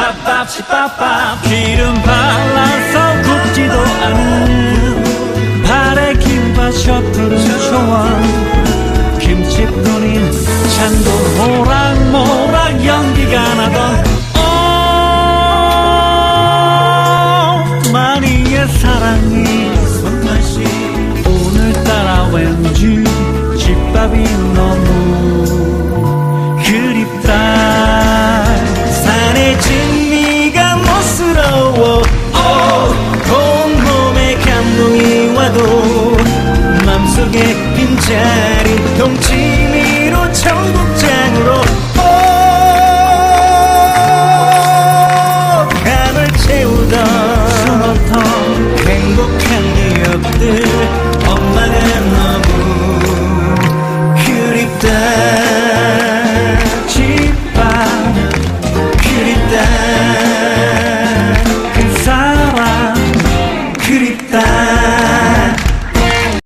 papap시빠빠 기름 발라서 굽지도 않은 발에 김밥 셔틀은 좋아 김치 뿌린 찬도 모락모락 연기가 나던 오 마니의 사랑이 손맛이 눈이 와도 맘속에 빈자리 동치미로 청국장으로 오감을 채우던 행복한 기억들 엄마는